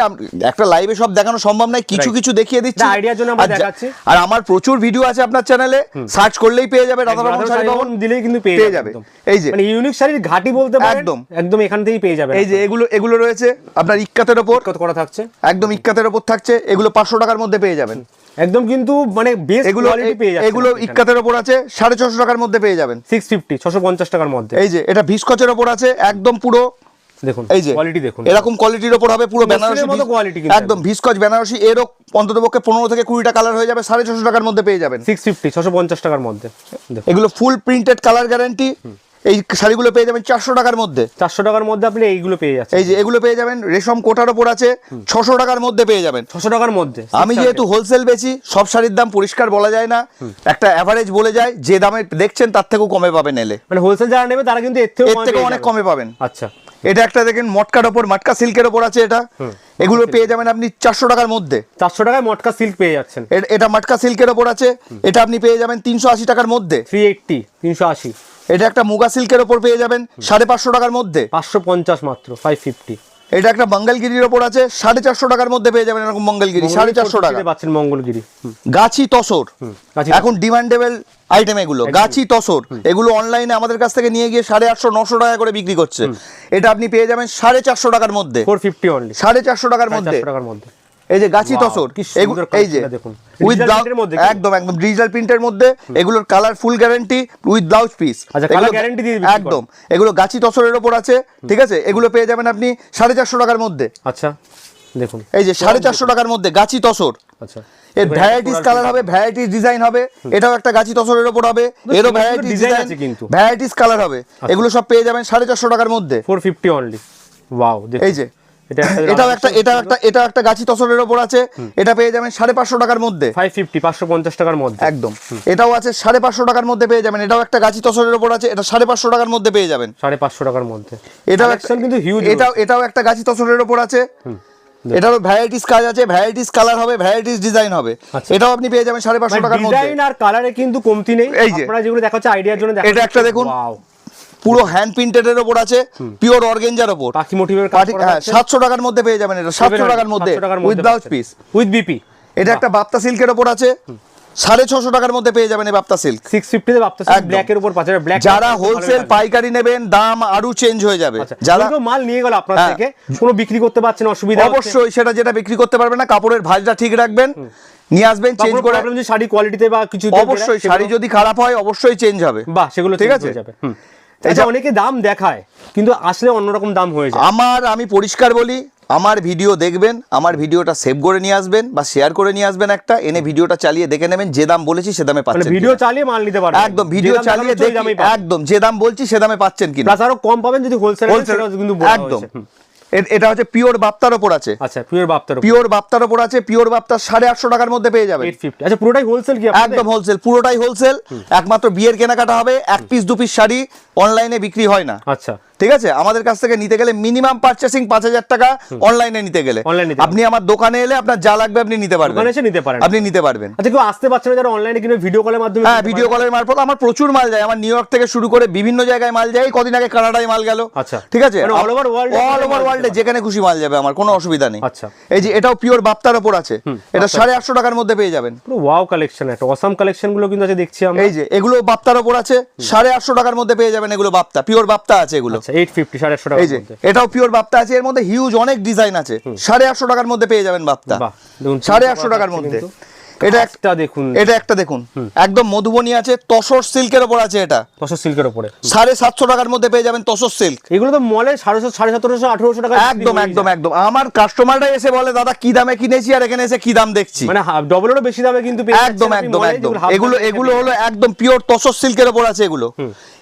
একটা লাইভে সব দেখানো সম্ভব নয় কিছু কিছু দেখিয়ে দিচ্ছি না, idea র জন্য আমরা দেখাচ্ছি। আর আমার প্রচুর ভিডিও আছে আপনার চ্যানেলে সার্চ করলেই পেয়ে যাবে রাধারমণ শাড়ি ভবন দিলেই কিন্তু পেয়ে যাবে। এই যে মানে ইউনিক শাড়ির ঘাটি বলতে পারেন একদম। একদম এখান থেকেই পেয়ে যাবেন এই যে এগুলো এগুলো রয়েছে আপনার ইক্কাতের ওপর। কত করা থাকছে। একদম ইক্কাতের ওপর থাকছে এগুলো পাঁচশো টাকার মধ্যে পেয়ে যাবেন। একদম কিন্তু মানে বেস্ট এগুলো কোয়ালিটি পেয়ে যাচ্ছে এগুলো ইক্কাতের ওপর আছে সাড়ে ছশো টাকার মধ্যে পেয়ে যাবেন। সিক্স ফিফটি ছশো পঞ্চাশ টাকার মধ্যে। এই যে এটা ভিসকচের ওপর আছে একদম পুরো। দেখুন এই যে কোয়ালিটি দেখুন। এরকম কোয়ালিটির ওপর হবে পুরো বেনারসি মতো কোয়ালিটি কিন্তু একদম ভিসকচ বেনারসি এরও অন্তত পক্ষে পনেরো থেকে কুড়িটা কালার হয়ে যাবে সাড়ে ছশো টাকার মধ্যে পেয়ে যাবেন। সিক্স ফিফটি ছশো পঞ্চাশ টাকার মধ্যে। দেখুন। এগুলো ফুল প্রিন্টেড কালার গ্যারান্টি এই শাড়িগুলো পেয়ে যাবেন চারশো টাকার মধ্যে। চারশো টাকার মধ্যে আপনি এইগুলো পেয়ে যাচ্ছেন। এই যে এগুলো পেয়ে যাবেন রেশম কোটার ওপর আছে ছশো টাকার মধ্যে পেয়ে যাবেন। ছশো টাকার মধ্যে। আমি যেহেতু হোলসেল বেচি সব শাড়ির দাম পরিষ্কার বলা যায় না। একটা অ্যাভারেজ বলে যায় যে দামে দেখছেন তার থেকেও কমে পাবেন এলে। মানে হোলসেল যারা নেবে তারা কিন্তু এর থেকে অনেক কমে পাবেন। আচ্ছা। এটা একটা দেখেন মটকার ওপর মটকা সিল্কের ওপর আছে এটা। এগুলো পেয়ে যাবেন আপনি চারশো টাকার মধ্যে। চারশো টাকায় মটকা সিল্ক পেয়ে যাচ্ছেন। এটা মটকা সিল্কের ওপর আছে। এটা আপনি পেয়ে যাবেন তিনশো আশি টাকার মধ্যে। থ্রি এইটটি তিনশো আশি। এটা একটা মুগা সিল্কের ওপর পেয়ে যাবেন সাড়ে পাঁচশো টাকার মধ্যে। পাঁচশো পঞ্চাশ মাত্র ফাইভ ফিফটি এটা একটা মঙ্গলগিরির ওপর আছে সাড়ে চারশো টাকার মধ্যে পেয়ে যাবেন এরকম মঙ্গলগিরি সাড়ে চারশো টাকা। পাচ্ছেন মঙ্গলগিরি গাছি তসর। এখন ডিমান্ডেবল আইটেম এগুলো গাছি তসর। এগুলো অনলাইনে আমাদের কাছ থেকে নিয়ে গিয়ে সাড়ে আটশো নশো টাকা করে বিক্রি করছে। এটা আপনি পেয়ে যাবেন সাড়ে চারশো টাকার মধ্যে। ফোর ফিফটি অনলি সাড়ে চারশো টাকার মধ্যে চারশো টাকার মধ্যে। এই যে গাছি তসর এই যে উইথ? একদম একদম ডিজিটাল প্রিন্টের মধ্যে এগুলোর colour full guarantee with blouse piece আচ্ছা। একদম এগুলো গাছি তসরের ওপর আছে ঠিক আছে? এগুলো পেয়ে যাবেন আপনি সাড়ে চারশো টাকার মধ্যে। আচ্ছা দেখুন। এই যে সাড়ে চারশো টাকার মধ্যে গাছি তসর। আচ্ছা। এর ভ্যারাইটিস কালার হবে ভ্যারাইটিস ডিজাইন হবে এটাও একটা গাছি তসরের ওপর হবে এরও ভ্যারাইটিস ডিজাইন আছে কিন্তু। ভ্যারাইটিস কালার হবে। এগুলো সব পেয়ে যাবেন সাড়ে চারশো টাকার মধ্যে। ফোর ফিফটি অনলি ওয়াও এই যে এটাও একটা এটাও একটা এটাও একটা গাছি তসরের ওপর আছে। এটা পেয়ে যাবেন সাড়ে পাঁচশো টাকার মধ্যে। ফাইভ ফিফটি পাঁচশো পঞ্চাশ টাকার মধ্যে। একদম। এটাও আছে সাড়ে পাঁচশো টাকার মধ্যে পেয়ে যাবেন। এটাও একটা গাছি তসরের ওপর আছে এটা সাড়ে পাঁচশো টাকার মধ্যে পেয়ে যাবেন। সাড়ে পাঁচশো টাকার মধ্যে। এটাও কিন্তু হিউজ এটাও এটাও একটা গাছি তসরের ওপর আছে। এটারও ভ্যারাইটিস কাজ আছে। ভ্যারাইটিস কালার হবে ভ্যারাইটিস ডিজাইন হবে। আচ্ছা। এটাও আপনি পেয়ে যাবেন সাড়ে পাঁচশো টাকার মধ্যে। ডিজাইন আর কালারে কিন্তু কমতি নেই। এই যে। আপনারা যেগুলো দেখাচ্ছে আইডিয়ার জন্য এটা একটা দেখুন। পুরো হ্যান্ড প্রিন্টেড এর ওপর আছে পিওর অর্গেঞ্জার ওপর। পাখি মোটিভের হ্যাঁ সাতশো টাকার মধ্যে পেয়ে যাবেন এটা সাতশো টাকার মধ্যে with blouse piece with BP এটা একটা বাপ্তা সিল্কের ওপর আছে সাড়ে ছশো টাকার মধ্যে পেয়ে যাবেন এই বাপ্তা সিল্ক সিক্স ফিফটিতে ভাবতে একদম। ব্ল্যাকের উপর পাচ্ছে ব্ল্যাক যারা হোলসেল পাইকারি নেবেন দাম আরও চেঞ্জ হয়ে যাবে। যারা যারা মাল নিয়ে গেল আপনার হ্যাঁ। থেকে কোনো বিক্রি করতে পারছেন অসুবিধা অবশ্যই সেটা যেটা বিক্রি করতে পারবে না কাপড়ের ভাজটা ঠিক রাখবেন নিয়ে আসবেন চেঞ্জ করে যদি শাড়ি কোয়ালিটিতে বা কিছু অবশ্যই শাড়ি যদি খারাপ হয় অবশ্যই চেঞ্জ হবে। বাহ সেগুলো ঠিক আছে? আচ্ছা অনেকে দাম দেখায় কিন্তু আসলে অন্যরকম দাম হয়ে যায়। আমার আমি পরিষ্কার বলি আমার ভিডিও দেখবেন আমার ভিডিওটা সেভ করে নিয়ে আসবেন বা শেয়ার করে নিয়ে আসবেন একটা এনে ভিডিওটা চালিয়ে দেখে নেবেন যে দাম বলেছি সে দামে মানে পাচ্ছেন ভিডিও চালিয়ে মাল নিতে পারবেন। একদম ভিডিও চালিয়ে দেখি একদম যে দাম বলছি সে দামে পাচ্ছেন কিনা। প্লাস আরও কম পাবেন যদি হোলসেল হোলসেল কিন্তু একদম। এটা হচ্ছে পিওর বাপ্তার ওপর আছে। আচ্ছা পিওর বাপ্তার পিওর বাপ্তার ওপর আছে পিওর বাপ্তার সাড়ে আটশো টাকার মধ্যে পেয়ে যাবে আচ্ছা পুরোটাই হোলসেল কি? একদম হোলসেল পুরোটাই হোলসেল একমাত্র বিয়ের কেনাকাটা হবে এক পিস দু পিস শাড়ি অনলাইনে বিক্রি হয় না। আচ্ছা। ঠিক আছে? আমাদের কাছ থেকে নিতে গেলে মিনিমাম পারচেসিং পাঁচ হাজার টাকা অনলাইনে নিতে গেলে। আপনি আমার দোকানে এলে আপনার যা লাগবে আপনি নিতে পারবেন। এসে নিতে পারেন। আপনি নিতে পারবেন। আচ্ছা কেউ আসতে পারছে না যারা অনলাইনে কিনে ভিডিও কলের মাধ্যমে হ্যাঁ ভিডিও কলের মারফত আমার প্রচুর মাল যায়। আমার নিউ ইয়র্ক থেকে শুরু করে বিভিন্ন জায়গায় মাল যায়। কদিন আগে কানাডায় মাল গেল। আচ্ছা। ঠিক আছে? over world এ অল ওভার ওয়ার্ল্ডে যেখানে খুশি মাল যাবে আমার কোনো অসুবিধা নেই। আচ্ছা। এই যে এটাও পিওর বাপ্তার ওপর আছে। এটা সাড়ে আটশো টাকার মধ্যে পেয়ে যাবেন। পুরো ওয়াও কালেকশন একটা অসাম কালেকশনগুলো কিন্তু আছে দেখছি আমরা। এই যে এগুলো বাপ্তার ওপর আছে। সাড়ে আটশো টাকার মধ্যে পেয়ে যাবেন এগুলো বাপ্তা। পিওর বাপ্তা আছে এগুলো। আচ্ছা এই যে এটাও পিওর বাপ্তা আছে এর মধ্যে হিউজ অনেক ডিজাইন আছে। সাড়ে আটশো টাকার মধ্যে পেয়ে যাবেন বাপ্তা। বাহ, দেখুন সাড়ে তিনশো আটশো টাকা টাকার মধ্যে। এটা এক- দেখুন। এটা একটা দেখুন। একদম মধুবনী আছে তসর সিল্কের ওপর আছে এটা। তসর সিল্কের উপরে সাড়ে সাতশো টাকার মধ্যে পেয়ে যাবেন তসর সিল্ক। এগুলো তো মলে সাড়ে সাড়ে সতেরোশো আঠারোশো টাকা একদম একদম একদম। আমার কাস্টমাররা এসে বলে দাদা কি দামে কিনেছি আর এখানে এসে কি দাম দেখছি? মানে ডবলেরও বেশি দামে কিন্তু একদম একদম একদম। এগুলো এগুলো হলো একদম পিওর তসর সিল্কের ওপর আছে এগুলো।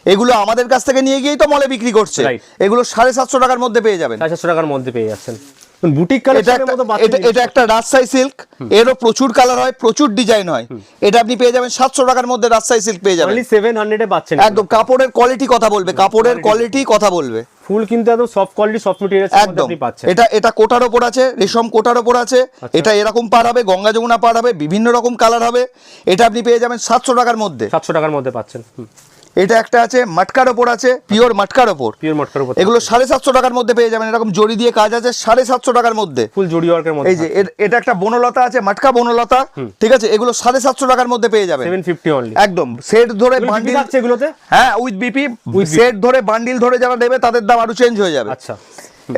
এগুলো আমাদের কাছ থেকে নিয়ে গিয়েই তো মলে বিক্রি করছে। এগুলো সাড়ে সাতশো টাকার মধ্যে পেয়ে যাবেন। সাড়ে সাতশো টাকার মধ্যে পেয়ে যাচ্ছেন। বুটিক এটা কালেকশনের একটা মতো এটা এটা একটা রাজশাহী সিল্ক এরও প্রচুর কালার হয় প্রচুর ডিজাইন হয়। এটা আপনি পেয়ে যাবেন সাতশো টাকার মধ্যে রাজশাহী সিল্ক পেয়ে যাবেন। পাচ্ছেন একদম কাপড়ের কোয়ালিটি কথা বলবে কাপড়ের কোয়ালিটি কথা বলবে। ফুল কিন্তু একদম সফট কোয়ালিটি সফট একদম। এটা এটা কোটার ওপর আছে রেশম কোটার ওপর আছে আচ্ছা। এটা এরকম পার হবে গঙ্গা যমুনা পার হবে বিভিন্ন রকম কালার হবে। এটা আপনি পেয়ে যাবেন সাতশো টাকার মধ্যে। সাতশো টাকার মধ্যে পাচ্ছেন। এটা একটা আছে মাটকার ওপর আছে পিওর মাটকার ওপর। পিওর মটকার উপর এগুলো সাড়ে সাতশো টাকার মধ্যে পেয়ে যাবেন এরকম জড়ি দিয়ে কাজ আছে সাড়ে সাতশো টাকার মধ্যে। ফুল জড়ি ওয়ার্কের মধ্যে এই যে এটা একটা বনলতা আছে মাটকা বনলতা ঠিক আছে? এগুলো সাড়ে সাতশো টাকার মধ্যে পেয়ে যাবেন। সেভেন ফিফটি অনলি একদম সেট ধরে বান্ডিল আছে এগুলোতে? হ্যাঁ উইথ বিপি সেট ধরে বান্ডিল ধরে যারা নেবে তাদের দাম আরও চেঞ্জ হয়ে যাবে। আচ্ছা।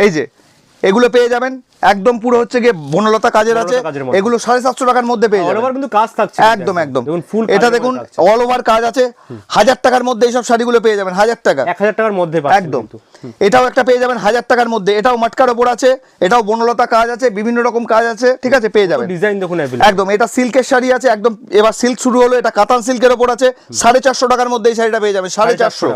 এই যে এগুলো পেয়ে যাবেন। একদম পুরো হচ্ছে গিয়ে বনলতা কাজের আছে। এগুলো সাড়ে সাতশো টাকার মধ্যে পেয়ে যাবেন। কিন্তু কাজ থাকছে একদম একদম। এটা দেখুন অল ওভার কাজ আছে। হাজার টাকার মধ্যে এইসব শাড়িগুলো পেয়ে যাবেন হাজার টাকা। এক হাজার টাকার মধ্যে একদম। এটাও একটা পেয়ে যাবেন হাজার টাকার মধ্যে। এটাও মাটকার ওপর আছে এটাও বনলতা কাজ আছে বিভিন্ন রকম কাজ আছে ঠিক আছে পেয়ে যাবেন। ডিজাইন দেখুন একদম এটা সিল্কের শাড়ি আছে একদম এবার সিল্ক শুরু হলো এটা কাতান সিল্কের ওপর আছে সাড়ে চারশো টাকার মধ্যে এই শাড়িটা পেয়ে যাবেন সাড়ে চারশো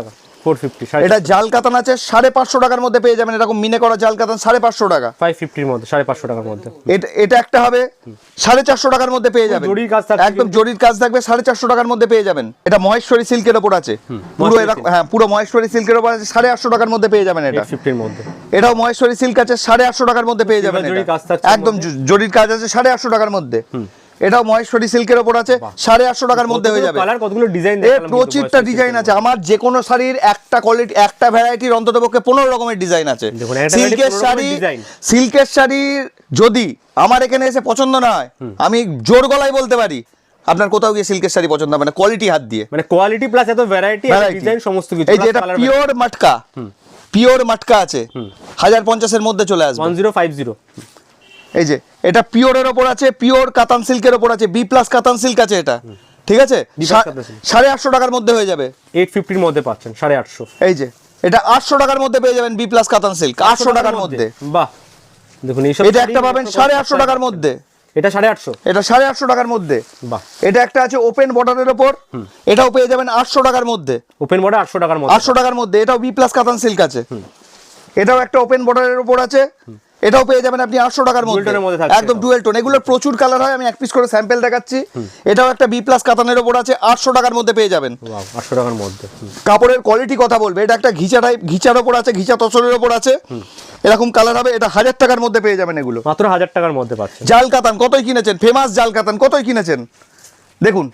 এটা জাল কাতান আছে সাড়ে পাঁচশো টাকার মধ্যে পেয়ে যাবেন। এরকম মিনে করা জাল কাতান সাড়ে পাঁচশো টাকা। ফাইভ ফিফটির মধ্যে সাড়ে পাঁচশো টাকার মধ্যে। এটা একটা হবে সাড়ে চারশো টাকার মধ্যে পেয়ে যাবেন। জরির কাজ একদম জরির কাজ থাকবে সাড়ে চারশো টাকার মধ্যে পেয়ে যাবেন। এটা মহেশ্বরী সিল্কের ওপর আছে। পুরো এরকম হ্যাঁ পুরো মহেশ্বরী সিল্কের ওপর আছে সাড়ে আটশো টাকার মধ্যে পেয়ে যাবেন এটা। ফিফটির মধ্যে। এটাও মহেশ্বরী সিল্ক আছে সাড়ে আটশো টাকার মধ্যে পেয়ে যাবেন একদম জরির কাজ আছে সাড়ে আটশো টাকার মধ্যে। এটাও মহেশ্বরী সিল্কের ওপর আছে সাড়ে আটশো টাকার মধ্যে হয়ে যাবে। কতগুলো ডিজাইন প্রচুরটা ডিজাইন আছে। আমার যে কোনো শাড়ির একটা কোয়ালিটি একটা ভ্যারাইটির অন্তত পক্ষে পনেরো রকমের ডিজাইন আছে। সিল্কের শাড়ি সিল্কের শাড়ি যদি আমার এখানে এসে পছন্দ না হয় আমি জোর গলায় বলতে পারি আপনার কোথাও গিয়ে সিল্কের শাড়ি পছন্দ হবে না কোয়ালিটি হাত দিয়ে। মানে কোয়ালিটি প্লাস এত ভ্যারাইটি। ডিজাইন সমস্ত কিছু এই যে এটা পিওর মাটকা পিওর মাটকা আছে হাজার পঞ্চাশের মধ্যে চলে আসবে। ওয়ান জিরো ফাইভ জিরো এই যে এটা পিওরের ওপর আছে পিওর কাতান সিল্কের ওপর আছে বি প্লাস কাতান সিল্ক আছে এটা। ঠিক আছে। সাড়ে আটশো টাকার মধ্যে হয়ে যাবে। এইট ফিফটির মধ্যে পাচ্ছেন সাড়ে আটশো। এই যে এটা আটশো টাকার মধ্যে পেয়ে যাবেন বি প্লাস কাতান সিল্ক আটশো টাকার মধ্যে। বাহ। দেখুন এটা একটা পাবেন সাড়ে আটশো টাকার মধ্যে। এটা সাড়ে আটশো? এটা সাড়ে আটশো টাকার মধ্যে। বাহ। এটা একটা আছে ওপেন বর্ডারের ওপর। এটাও পেয়ে যাবেন আটশো টাকার মধ্যে। ওপেন বর্ডার আটশো টাকার মধ্যে। আটশো টাকার মধ্যে এটাও বি প্লাস কাতান সিল্ক আছে। এটাও একটা ওপেন বর্ডারের ওপর আছে। এটাও পেয়ে যাবেন আপনি আটশো টাকার মধ্যে। একদম। Dual tone. এগুলোর প্রচুর কালার হয় আমি এক পিস করে স্যাম্পল দেখাচ্ছি। এটাও একটা বি প্লাস কাতানের ওপর আছে আটশো টাকার মধ্যে পেয়ে যাবেন। আটশো টাকার মধ্যে কাপড়ের কোয়ালিটি কথা বলবে এটা একটা ঘিচা টাইপ ঘিচার ওপর আছে ঘিচা তসরের ওপর আছে। এরকম কালার হবে এটা হাজার টাকার মধ্যে পেয়ে যাবেন এগুলো। মাত্র হাজার টাকার মধ্যে পাচ্ছেন। জাল কাতান কতই কিনেছেন? ফেমাস জাল কাতান কতই কিনেছেন? দেখুন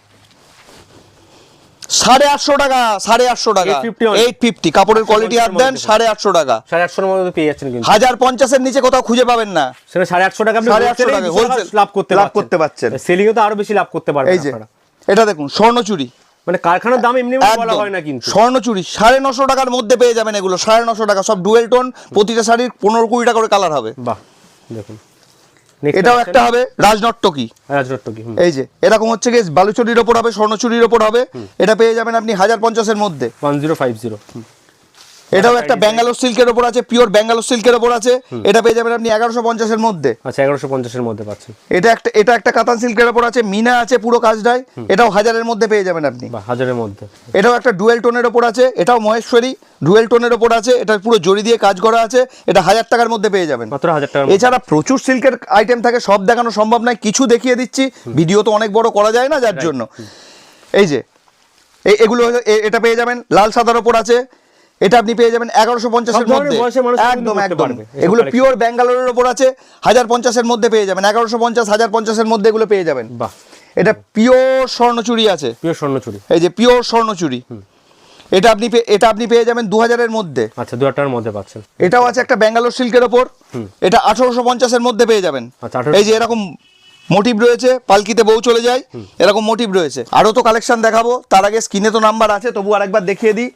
সাড়ে আটশো টাকা সাড়ে আটশো টাকা। এইট ফিফটি কাপড়ের কোয়ালিটি আর দেন সাড়ে আটশো টাকা। সাড়ে আটশোর মধ্যে পেয়ে যাচ্ছেন কিন্তু। হাজার পঞ্চাশের নিচে কোথাও খুঁজে পাবেন না। সেটা সাড়ে আটশো টাকা সাড়ে আটশো টাকা, লাভ করতে লাভ করতে পারছেন। তো আরও বেশি লাভ করতে পারবেন এই যে এটা দেখুন স্বর্ণচুরি মানে কারখানার দাম এমনি এমনি বলা হয় না কিন্তু। স্বর্ণচুরি সাড়ে নশো টাকার মধ্যে পেয়ে যাবেন এগুলো সাড়ে নশো টাকা সব ডুয়েল টোন প্রতিটা শাড়ির পনেরো কুড়ি টাকা করে কালার হবে। বাহ দেখুন। এটাও একটা হবে রাজনট্টকি রাজনট্টকি এই যে এরকম হচ্ছে গিয়ে বালুচুরির ওপর হবে স্বর্ণচুরির ওপর হবে এটা পেয়ে যাবেন আপনি হাজার পঞ্চাশের মধ্যে। One zero five zero. এটাও একটা ব্যাঙ্গালোর সিল্কের ওপর আছে পিওর ব্যাঙ্গালোর সিল্কের ওপর আছে। এটা পেয়ে যাবেন আপনি এগারোশো পঞ্চাশের মধ্যে। আচ্ছা এগারোশো পঞ্চাশের মধ্যে পাচ্ছেন। এটা একটা এটা একটা কাতান সিল্কের ওপর আছে মিনা আছে পুরো কাজটাই এটাও হাজারের মধ্যে পেয়ে যাবেন আপনি। হাজারের মধ্যে। এটাও একটা ডুয়েল টোনের ওপর আছে এটাও মহেশ্বরী। ডুয়েল টোনের ওপর আছে এটা পুরো জড়ি দিয়ে কাজ করা আছে এটা হাজার টাকার মধ্যে পেয়ে যাবেন। মাত্র হাজার মধ্যে। এছাড়া প্রচুর সিল্কের আইটেম থাকে সব দেখানো সম্ভব নয় কিছু দেখিয়ে দিচ্ছি। ভিডিও তো অনেক বড় করা যায় না যার জন্য। এই যে এগুলো এটা পেয়ে যাবেন লাল সাদার ওপর আছে এটা আপনি পেয়ে যাবেন এগারোশো পঞ্চাশের মধ্যে। একদম একদম। এগুলো পিওর ব্যাঙ্গালোরের ওপর আছে। হাজার পঞ্চাশের মধ্যে পেয়ে যাবেন। এগারোশো পঞ্চাশ হাজার পঞ্চাশের মধ্যে এগুলো পেয়ে যাবেন। বাহ। এটা পিওর স্বর্ণচুরি আছে। পিওর স্বর্ণচুরি। এই যে পিওর স্বর্ণচুরি। এটা আপনি এটা আপনি পেয়ে যাবেন দু হাজারের মধ্যে। আচ্ছা দু টাকার মধ্যে পাচ্ছেন। এটাও আছে একটা ব্যাঙ্গালোর সিল্কের ওপর। এটা আঠারোশো পঞ্চাশের মধ্যে পেয়ে যাবেন। আচ্ছা, 1800 এই যে এরকম মোটিভ রয়েছে পালকিতে বউ চলে যায় এরকম মোটিভ রয়েছে। আরও তো কালেকশন দেখাবো তার আগে স্ক্রিনে তো নাম্বার আছে তবু আরেকবার দেখিয়ে দিই।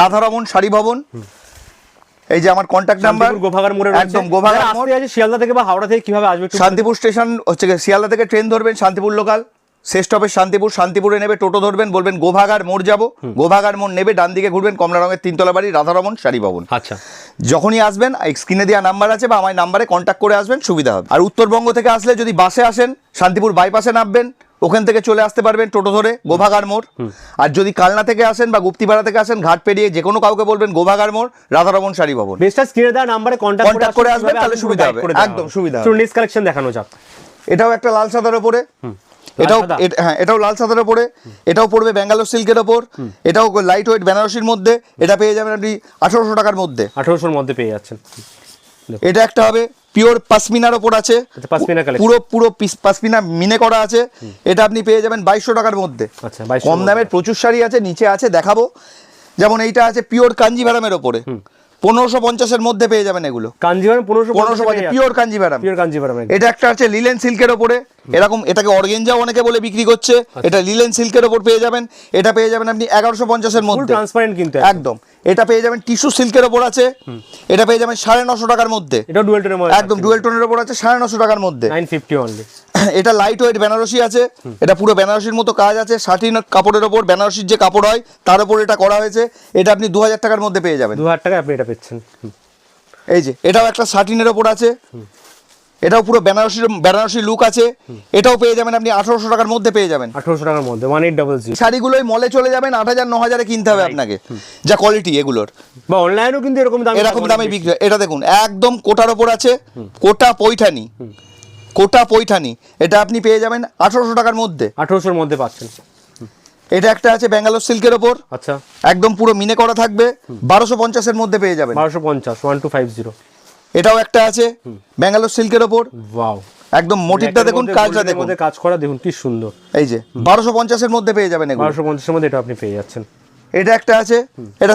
রাধারমন শাড়ি ভবন। এই যে আমার কন্ট্যাক্ট নাম্বার গোভাগার মোড়ে একদম গোভাগার মোড়ে। আছে শিয়ালদা থেকে বা হাওড়া থেকে কীভাবে আসবে শান্তিপুর স্টেশন হচ্ছে শিয়ালদা থেকে ট্রেন ধরবেন শান্তিপুর লোকাল শেষ স্টপের শান্তিপুর শান্তিপুরে নেবে টোটো ধরবেন বলবেন গোভাগার মোড় যাব। গোভাগার মোড় নেবে ডান দিকে ঘুরবেন কমলা রঙের তিনতলা বাড়ি রাধারমন শাড়ি ভবন আচ্ছা। যখনই আসবেন স্ক্রিনে দেওয়া নাম্বার আছে বা আমার নাম্বারে কন্ট্যাক্ট করে আসবেন সুবিধা হবে। আর উত্তরবঙ্গ থেকে আসলে যদি বাসে আসেন শান্তিপুর বাইপাসে নামবেন ওখান থেকে চলে আসতে পারবেন টোটো ধরে গোভাগার মোড়। আর যদি কালনা থেকে আসেন বা গুপ্তিপাড়া থেকে আসেন ঘাট পেরিয়ে যে কোনো কাউকে বলবেন গোভাগার মোড় রাধারমন শাড়ি ভবন বেস্টার স্ক্রিনে দেওয়া নাম্বারে কন্ট্যাক্ট করে আসবেন, তাহলে সুবিধা হবে। একদম সুবিধা হবে। কালেকশন দেখানো যাক। এটাও একটা লাল সাদার ওপরে লাল এটাও? হ্যাঁ এটাও লাল সাদার ওপরে এটাও পড়বে ব্যাঙ্গালোর সিল্কের ওপর এটাও লাইট ওয়েট বেনারসির মধ্যে এটা পেয়ে যাবেন আপনি আঠারোশো টাকার মধ্যে। আঠারোশোর মধ্যে পেয়ে যাচ্ছেন। এটা একটা হবে পিওর পাসমিনার ওপর আছে। আচ্ছা পুরো পুরো পিস পাসমিনা মিনে করা আছে। এটা আপনি পেয়ে যাবেন বাইশশো টাকার মধ্যে। আচ্ছা, 2200 কম দামের প্রচুর শাড়ি আছে নিচে আছে দেখাবো। যেমন এইটা আছে পিওর কাঞ্জিভারামের ওপরে। পনেরোশো পঞ্চাশের মধ্যে পেয়ে যাবেন এগুলো। কাঞ্জিভারাম পনেরোশো পনেরোশো পিওর কাঞ্জিভারাম পিওর কাঞ্জিভারাম এটা একটা আছে লিলেন সিল্কের ওপরে। এরকম এটাকে অর্গেঞ্জা অনেকে বলে বিক্রি করছে আচ্ছা। এটা লিলেন সিল্কের ওপর পেয়ে যাবেন এটা পেয়ে যাবেন আপনি এগারোশো পঞ্চাশের মধ্যে। ট্রান্সপারেন্ট কিন্তু একদম এটা পেয়ে যাবেন টিস্যু সিল্কের ওপর আছে এটা পেয়ে যাবেন সাড়ে নশো টাকার মধ্যে। এটা ডুয়েল টোনের একদম ডুয়েল টোনের ওপর আছে সাড়ে নশো টাকার মধ্যে। নাইন ফিফটি অনলি এটা লাইট ওয়েট বেনারসি আছে এটা পুরো বেনারসির মতো কাজ আছে শাটিন কাপড়ের ওপর বেনারসির যে কাপড় হয় তার উপর এটা করা হয়েছে এটা আপনি দু হাজার টাকার মধ্যে পেয়ে যাবেন। দু হাজার টাকায় আপনি এটা পেচ্ছেন এই যে এটাও একটা শাটিনের ওপর আছে। এটাও পুরো বেনারসির বেনারসি লুক আছে। এটাও পেয়ে যাবেন আপনি আঠারোশো টাকার মধ্যে পেয়ে যাবেন। আঠারোশো টাকার মধ্যে ওয়ান এইট ডাবল জিরো শাড়িগুলোই মলে চলে যাবেন আট হাজার ন হাজারে কিনতে হবে আপনাকে যা কোয়ালিটি এগুলোর। বা অনলাইনেও কিন্তু এরকম দাম এরকম দামে বিক্রি এটা দেখুন একদম কোটার ওপর আছে কোটা পৈঠানি। কোটা পৈঠানি। এটা আপনি পেয়ে যাবেন আঠারোশো টাকার মধ্যে। আঠারোশোর মধ্যে পাচ্ছেন। এটা একটা আছে ব্যাঙ্গালোর সিল্কের ওপর। আচ্ছা। একদম পুরো মিনে করা থাকবে। বারোশো পঞ্চাশের মধ্যে পেয়ে যাবেন। বারোশো পঞ্চাশ ওয়ান টু ফাইভ জিরো এটাও একটা আছে ব্যাঙ্গালোর সিল্কের ওপর। ওয়াও। একদম মোটিরটা দেখুন কাজটা দেখুন। কাজ করা দেখুন কি সুন্দর। এই যে বারোশো পঞ্চাশের মধ্যে পেয়ে যাবেন বারোশো পঞ্চাশের মধ্যে এটা আপনি পেয়ে যাচ্ছেন। এটা একটা আছে এটা।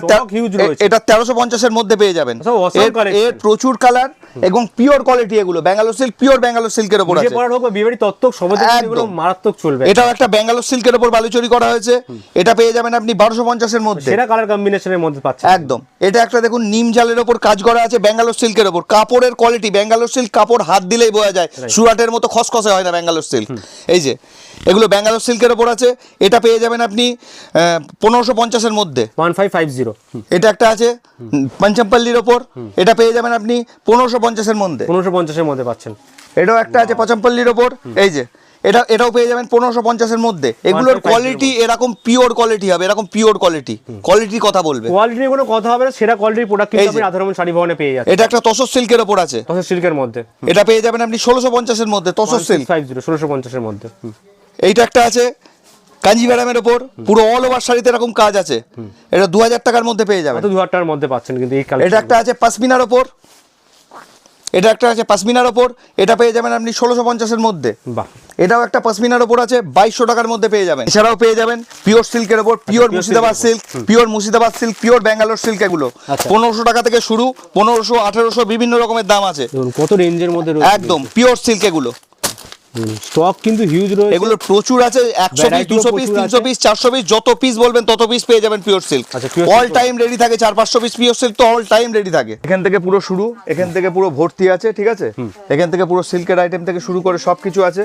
এটা তেরোশো পঞ্চাশের মধ্যে পেয়ে যাবেন। আচ্ছা, এর- প্রচুর কালার এবং পিওর কোয়ালিটি এগুলো। ব্যাঙ্গালোর সিল্ক পিওর ব্যাঙ্গালোর সিল্কের উপর আছে। মারাত্মক চলবে। এটাও একটা ব্যাঙ্গালোর সিল্কের ওপর বালুচরি করা হয়েছে। এটা পেয়ে যাবেন আপনি বারোশো পঞ্চাশের মধ্যে। কালার কম্বিনেশনের মধ্যে পাচ্ছেন। একদম। এটা একটা দেখুন নিম জালের ওপর কাজ করা আছে ব্যাঙ্গালোর সিল্কের ওপর। কাপড়ের কোয়ালিটি ব্যাঙ্গালোর সিল্ক কাপড় হাত দিলেই বোঝা যায়। সুরাটের মতো খসখসে হয় না ব্যাঙ্গালোর সিল্ক এই যে এগুলো ব্যাঙ্গালোর সিল্কের উপর আছে। এটা পেয়ে যাবেন আপনি পনেরোশো পঞ্চাশের মধ্যে? ওয়ান ফাইভ ফাইভ জিরো এটা একটা আছে পঞ্চমপল্লির ওপর। এটা পেয়ে যাবেন আপনি পনেরোশো পঞ্চাশের মধ্যে। পনেরোশো পঞ্চাশের মধ্যে পাচ্ছেন। এটাও একটা আছে পঞ্চমপল্লির ওপর। এই যে এটা এটাও পেয়ে যাবেন পনেরোশো পঞ্চাশের মধ্যে। এগুলোর কোয়ালিটি এরকম পিওর কোয়ালিটি হবে এরকম পিওর কোয়ালিটি কোয়ালিটির কথা বলবে। কোয়ালিটি কোনো কথা হবে না সেরা কোয়ালিটির প্রোডাক্ট এই কিন্তু যে। আপনি রাধারমন শাড়ি ভবনে পেয়ে যাচ্ছেন। এটা একটা তসর সিল্কের ওপর আছে। তসর সিল্কের মধ্যে। এটা পেয়ে যাবেন আপনি ষোলোশো পঞ্চাশের মধ্যে তসর সিল্ক। ফাইভ জিরো ষোলোশো পঞ্চাশের মধ্যে। এইটা একটা আছে কাঞ্জিভারামের ওপর পুরো অল ওভার শাড়িতে এরকম কাজ আছে। এটা দু হাজার টাকার মধ্যে পেয়ে যাবেন। এত দু হাজার টাকার মধ্যে পাচ্ছেন কিন্তু এই এটা একটা আছে পাসমিনার ওপর। এটা একটা আছে পাসমিনার ওপর। এটা পেয়ে যাবেন আপনি ষোলোশো পঞ্চাশের মধ্যে। এটাও একটা পাসমিনার ওপর আছে বাইশশো টাকার মধ্যে পেয়ে যাবেন। এছাড়াও পেয়ে যাবেন পিওর সিল্কের ওপর pure Murshidabad silk pure Murshidabad silk pure Bangalore silk এগুলো। আচ্ছা। পনেরোশো টাকা থেকে শুরু পনেরোশো আঠেরোশো বিভিন্ন রকমের দাম আছে। কত রেঞ্জের মধ্যে একদম পিওর সিল্ক এগুলো। স্টক কিন্তু হিউজ রয়েছে। এগুলো প্রচুর আছে একশো পিস দুশো পিস তিনশো। পিস চারশো পিস যত পিস বলবেন তত পিস পেয়ে যাবেন pure silk all time ready থাকে চার পাঁচশো পিস পিওর সিল্ক তো অল টাইম রেডি থাকে। এখান থেকে পুরো শুরু এখান থেকে পুরো ভর্তি আছে ঠিক আছে? এখান থেকে পুরো সিল্কের আইটেম থেকে শুরু করে সবকিছু আছে।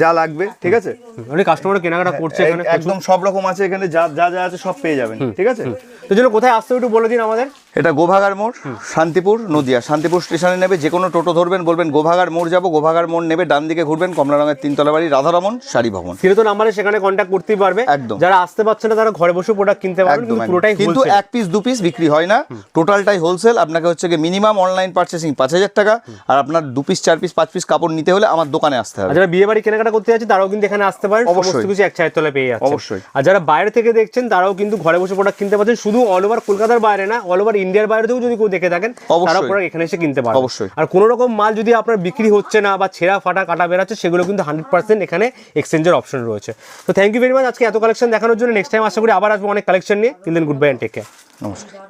যা লাগবে ঠিক আছে? অনেক কাস্টমার কেনাকাটা করছে এখানে একদম সব রকম আছে এখানে যা যা যা আছে সব পেয়ে যাবেন ঠিক আছে? তো জন্য কোথায় আসতে হবে একটু বলে দিন আমাদের। এটা গোভাগার মোড় শান্তিপুর নদিয়া। শান্তিপুর স্টেশনে নেবে যে কোনো টোটো ধরবেন বলবেন গোভাগার মোড় যাব গোভাগার মোড় নেবে ডান দিকে ঘুরবেন কমলা রঙের তিনতলা বাড়ি রাধারমন শাড়ি ভবন। তো নাম্বারে সেখানে কন্ট্যাক্ট করতেই পারবে। একদম। যারা আসতে পারছে না তারা ঘরে বসে প্রোডাক্ট কিনতে পারবেন একদম কিন্তু পুরোটাই কিন্তু এক পিস দু পিস বিক্রি হয় না। টোটালটাই হোলসেল আপনাকে হচ্ছে গিয়ে মিনিমাম অনলাইন পার্চেসিং পাঁচ হাজার টাকা। আর আপনার দু পিস চার পিস পাঁচ পিস কাপড় নিতে হলে আমার দোকানে আসতে হবে। যারা বিয়ে বাড়ি কেনাকাটা কেনাকাটা করতে যাচ্ছে তারাও কিন্তু এখানে আসতে পারেন অবশ্যই। সমস্ত কিছু এক ছায়ের তলায় পেয়ে যাচ্ছে। অবশ্যই। আর যারা বাইরে থেকে দেখছেন তারাও কিন্তু ঘরে বসে প্রোডাক্ট কিনতে পারছেন। শুধু অল ওভার কলকাতার বাইরে না অল ওভার ইন্ডিয়ার বাইরে থেকেও যদি কেউ দেখে থাকেন। তারাও প্রোডাক্ট এখানে এসে কিনতে পারবেন অবশ্যই। আর কোনো রকম মাল যদি আপনার বিক্রি হচ্ছে না বা ছেঁড়া ফাটা কাটা বেরাচ্ছে সেগুলো কিন্তু হান্ড্রেড পার্সেন্ট এখানে এক্সচেঞ্জের অপশন রয়েছে। তো থ্যাংক ইউ ভেরি মাচ আজকে এত কালেকশন দেখানোর জন্য নেক্সট টাইম আশা করি আবার আসব অনেক কালেকশন নিয়ে। কিন্তু good bye and take care নমস্কার।